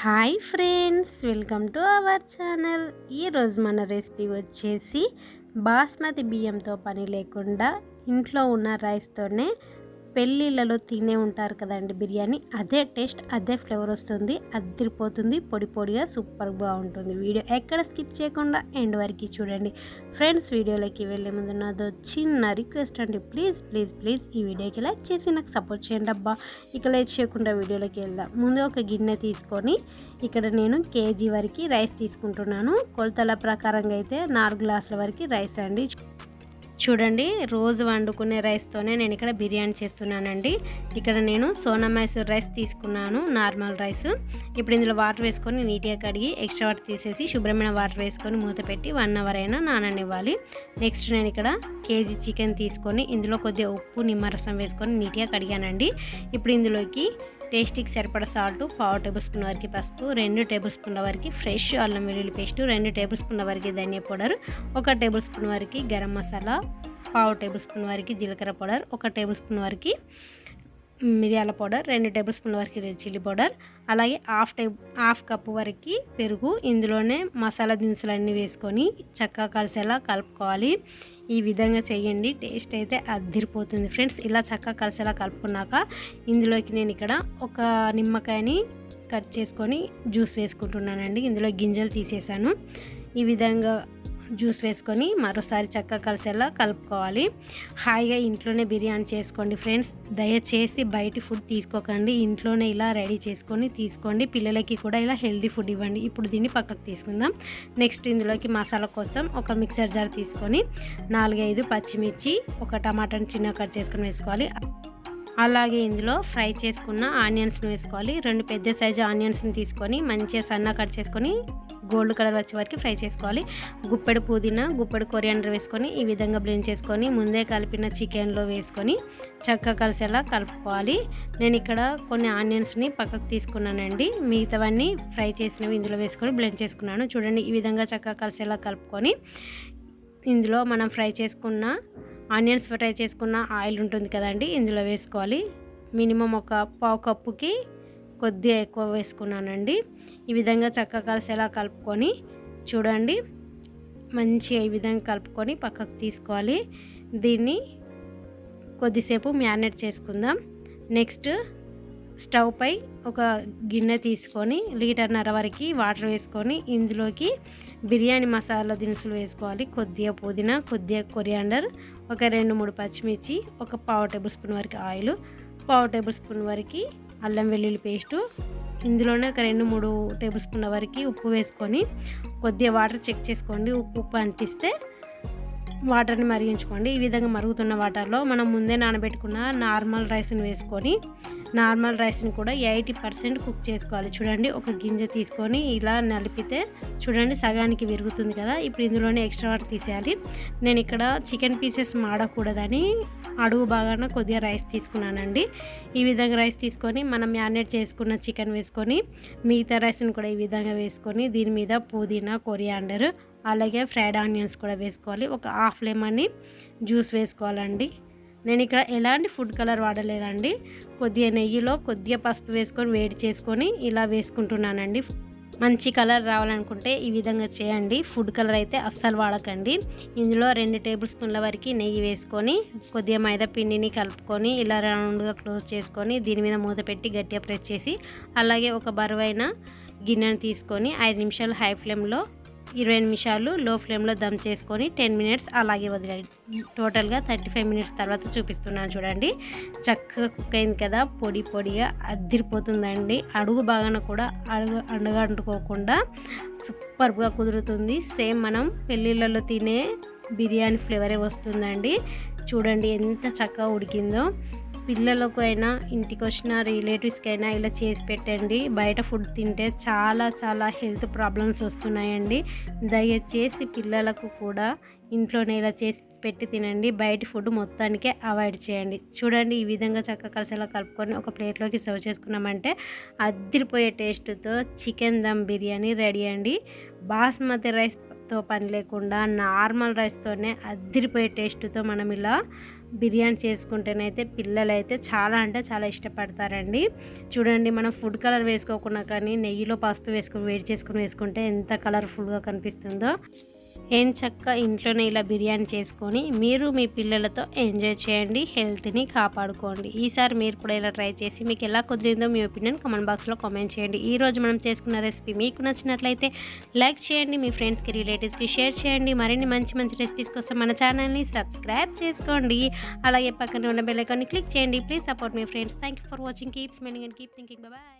Hi friends welcome to our channel. ఈరోజు మన recipe వచ్చేసి బాస్మతి బియ్యంతో పని లేకుండా ఇంట్లో ఉన్న రైస్తోనే పెళ్ళిళ్ళలో తినే ఉంటారు కదండి బిర్యానీ అదే టేస్ట్ అదే ఫ్లేవర్ వస్తుంది అదిరిపోతుంది పొడి పొడిగా సూపర్ బాగుంటుంది. వీడియో ఎక్కడ స్కిప్ చేయకుండా ఎండ్ వరకు చూడండి. ఫ్రెండ్స్ వీడియోలోకి వెళ్ళే ముందు నాదో చిన్న రిక్వెస్ట్ అండి. ప్లీజ్ ప్లీజ్ ప్లీజ్ ఈ వీడియోకి లైక్ చేసి నాకు సపోర్ట్ చేయండి అబ్బా. ఇక లైక్ చేయకుండా వీడియోలోకి వెళ్దాం. ముందు ఒక గిన్నె తీసుకొని ఇక్కడ నేను కేజీ వరకు రైస్ తీసుకుంటున్నాను. కొలతల ప్రకారంగా అయితే నాలుగు గ్లాసుల వరకు రైస్ అండి. చూడండి రోజు వండుకునే రైస్తోనే నేను ఇక్కడ బిర్యానీ చేస్తున్నానండి. ఇక్కడ నేను సోనా మైసూర్ రైస్ తీసుకున్నాను నార్మల్ రైస్. ఇప్పుడు ఇందులో వాటర్ వేసుకొని నీట్గా కడిగి ఎక్స్ట్రా వాటర్ తీసేసి శుభ్రమైన వాటర్ వేసుకొని మూత పెట్టి వన్ అవర్ అయినా నాననివ్వాలి. నెక్స్ట్ నేను ఇక్కడ కేజీ చికెన్ తీసుకొని ఇందులో కొద్దిగా ఉప్పు నిమ్మరసం వేసుకొని నీట్గా కడిగానండి. ఇప్పుడు ఇందులోకి టేస్టీకి సరిపడ సాల్ట్ పావు టేబుల్ స్పూన్ వరకు పసుపు రెండు టేబుల్ స్పూన్ల వరకు ఫ్రెష్ అల్లం వెల్లుల్లి పేస్ట్ రెండు టేబుల్ స్పూన్ల వరకు ధనియా పౌడర్ ఒక టేబుల్ స్పూన్ వరకు గరం మసాలా పావు టేబుల్ స్పూన్ వరకు జీలకర్ర పౌడర్ ఒక టేబుల్ స్పూన్ వరకు మిరియాల పౌడర్ రెండు టేబుల్ స్పూన్ల వరకు రెడ్ చిల్లీ పౌడర్ అలాగే హాఫ్ టే హాఫ్ కప్పు వరకు పెరుగు. ఇందులోనే మసాలా దినుసులు అన్నీ వేసుకొని చక్కగా కలిసేలా కలుపుకోవాలి. ఈ విధంగా చేయండి. టేస్ట్ అయితే అద్దిరిపోతుంది ఫ్రెండ్స్. ఇలా చక్కగా కలిసేలా కలుపుకున్నాక ఇందులోకి నేను ఇక్కడ ఒక నిమ్మకాయని కట్ చేసుకొని జ్యూస్ వేసుకుంటున్నానండి. ఇందులో గింజలు తీసేసాను ఈ విధంగా జ్యూస్ వేసుకొని మరోసారి చక్కగా కలిసేలా కలుపుకోవాలి. హాయిగా ఇంట్లోనే బిర్యానీ చేసుకోండి ఫ్రెండ్స్. దయచేసి బయట ఫుడ్ తీసుకోకండి. ఇంట్లోనే ఇలా రెడీ చేసుకొని తీసుకోండి. పిల్లలకి కూడా ఇలా హెల్దీ ఫుడ్ ఇవ్వండి. ఇప్పుడు దీన్ని పక్కకు తీసుకుందాం. నెక్స్ట్ ఇందులోకి మసాలా కోసం ఒక మిక్సర్ జార్ తీసుకొని నాలుగైదు పచ్చిమిర్చి ఒక టమాటాని చిన్న కట్ చేసుకొని వేసుకోవాలి. అలాగే ఇందులో ఫ్రై చేసుకున్న ఆనియన్స్ని వేసుకోవాలి. రెండు పెద్ద సైజు ఆనియన్స్ని తీసుకొని మంచిగా సన్న కట్ చేసుకొని గోల్డ్ కలర్ వచ్చే వరకు ఫ్రై చేసుకోవాలి. గుప్పెడు పుదీనా గుప్పెడు కొరియాండర్ వేసుకొని ఈ విధంగా బ్లెండ్ చేసుకొని ముందే కలిపిన చికెన్లో వేసుకొని చక్కగా కలిసేలా కలుపుకోవాలి. నేను ఇక్కడ కొన్ని ఆనియన్స్ని పక్కకు తీసుకున్నానండి. మిగతావన్నీ ఫ్రై చేసినవి ఇందులో వేసుకొని బ్లెండ్ చేసుకున్నాను. చూడండి ఈ విధంగా చక్కగా కలిసేలా కలుపుకొని ఇందులో మనం ఫ్రై చేసుకున్న ఆనియన్స్ ఫ్రై చేసుకున్న ఆయిల్ ఉంటుంది కదండి ఇందులో వేసుకోవాలి. మినిమం ఒక పావు కప్పుకి కొద్దిగా ఎక్కువ వేసుకున్నానండి. ఈ విధంగా చక్కగా కలిసేలా కలుపుకొని చూడండి. మంచిగా ఈ విధంగా కలుపుకొని పక్కకు తీసుకోవాలి. దీన్ని కొద్దిసేపు మ్యారినేట్ చేసుకుందాం. నెక్స్ట్ స్టవ్ పై ఒక గిన్నె తీసుకొని లీటర్న్నర వరకు వాటర్ వేసుకొని ఇందులోకి బిర్యానీ మసాలా దినుసులు వేసుకోవాలి. కొద్దిగా పుదీనా కొద్దిగా కొరియాండర్ ఒక రెండు మూడు పచ్చిమిర్చి ఒక పావు టేబుల్ స్పూన్ వరకు ఆయిల్ పావు టేబుల్ స్పూన్ వరకు అల్లం వెల్లుల్లి పేస్టు. ఇందులోనే ఒక రెండు మూడు టేబుల్ స్పూన్ల వరకు ఉప్పు వేసుకొని కొద్దిగా వాటర్ చెక్ చేసుకోండి. ఉప్పు ఉప్పు అనిపిస్తే వాటర్ని మరిగించుకోండి. ఈ విధంగా మరుగుతున్న వాటర్లో మనం ముందే నానబెట్టుకున్న నార్మల్ రైస్ని వేసుకొని నార్మల్ రైస్ని కూడా ఎయిటీ పర్సెంట్ కుక్ చేసుకోవాలి. చూడండి ఒక గింజ తీసుకొని ఇలా నలిపితే చూడండి సగానికి విరుగుతుంది కదా. ఇప్పుడు ఇందులోనే ఎక్స్ట్రా వాటర్ తీసేయాలి. నేను ఇక్కడ చికెన్ పీసెస్ మాడకూడదని అడుగు బాగాన కొద్దిగా రైస్ తీసుకున్నానండి. ఈ విధంగా రైస్ తీసుకొని మనం మ్యారినేట్ చేసుకున్న చికెన్ వేసుకొని మిగతా రైస్ని కూడా ఈ విధంగా వేసుకొని దీని మీద పుదీనా కొరియాండర్ అలాగే ఫ్రైడ్ ఆనియన్స్ కూడా వేసుకోవాలి. ఒక హాఫ్ లెమన్ని జ్యూస్ వేసుకోవాలండి. నేను ఇక్కడ ఎలాంటి ఫుడ్ కలర్ వాడలేదండి. కొద్దిగా నెయ్యిలో కొద్దిగా పసుపు వేసుకొని వేడి చేసుకొని ఇలా వేసుకుంటున్నానండి. మంచి కలర్ రావాలనుకుంటే ఈ విధంగా చేయండి. ఫుడ్ కలర్ అయితే అస్సలు వాడకండి. ఇందులో రెండు టేబుల్ స్పూన్ల వరకు నెయ్యి వేసుకొని కొద్దిగా మైదా పిండిని కలుపుకొని ఇలా రౌండ్గా క్లోజ్ చేసుకొని దీని మీద మూత పెట్టి గట్టిగా ప్రెస్ చేసి అలాగే ఒక బరువైన గిన్నెను తీసుకొని ఐదు నిమిషాలు హై ఫ్లేమ్లో ఇరవై నిమిషాలు లో ఫ్లేమ్లో దమ్ చేసుకొని టెన్ మినిట్స్ అలాగే వదిలేండి టోటల్గా థర్టీ ఫైవ్ మినిట్స్ తర్వాత చూపిస్తున్నాను చూడండి. చక్కగా కుక్ అయింది కదా పొడి పొడిగా అద్దిరిపోతుందండి అడుగు బాగాన కూడా అడుగు అండగంటుకోకుండా సూపర్గా కుదురుతుంది. సేమ్ మనం పెళ్ళిళ్ళలో తినే బిర్యానీ ఫ్లేవరే వస్తుందండి. చూడండి ఎంత చక్కగా ఉడికిందో. పిల్లలకు అయినా ఇంటికి వచ్చిన రిలేటివ్స్కి అయినా ఇలా చేసి పెట్టండి. బయట ఫుడ్ తింటే చాలా చాలా హెల్త్ ప్రాబ్లమ్స్ వస్తున్నాయండి. దయచేసి పిల్లలకు కూడా ఇంట్లోనే ఇలా చేసి పెట్టి తినండి. బయట ఫుడ్ మొత్తానికే అవాయిడ్ చేయండి. చూడండి ఈ విధంగా చక్కగా కలిసేలా కలుపుకొని ఒక ప్లేట్లోకి సర్వ్ చేసుకున్నామంటే అద్దరిపోయే టేస్ట్తో చికెన్ దమ్ బిర్యానీ రెడీ అండి. బాస్మతి రైస్ తో పని లేకుండా నార్మల్ రైస్తోనే అద్దిరిపోయే టేస్ట్తో మనం ఇలా బిర్యానీ చేసుకుంటేనైతే పిల్లలైతే చాలా అంటే చాలా ఇష్టపడతారండి. చూడండి మనం ఫుడ్ కలర్ వేసుకోకుండా కానీ నెయ్యిలో పసుపు వేసుకుని వేడి చేసుకుని వేసుకుంటే ఎంత కలర్ఫుల్గా కనిపిస్తుందో. ఏం చక్క ఇంట్లోనే ఇలా బిర్యానీ చేసుకొని మీరు మీ పిల్లలతో ఎంజాయ్ చేయండి హెల్త్ని కాపాడుకోండి. ఈసారి మీరు కూడా ఇలా ట్రై చేసి మీకు ఎలా కుదిరిందో మీ ఒపీనియన్ కామెంట్ బాక్స్లో కామెంట్ చేయండి. ఈ రోజు మనం చేసుకున్న రెసిపీ మీకు నచ్చినట్లయితే లైక్ చేయండి మీ ఫ్రెండ్స్కి రిలేటివ్స్కి షేర్ చేయండి. మరిన్ని మంచి మంచి రెసిపీస్ కోసం మన ఛానల్ని సబ్స్క్రైబ్ చేసుకోండి. అలాగే పక్కన ఉన్న బెల్ ఐకాన్ని క్లిక్ చేయండి. Please support me friends. Thank you for watching. Keep smiling and keep thinking. Bye.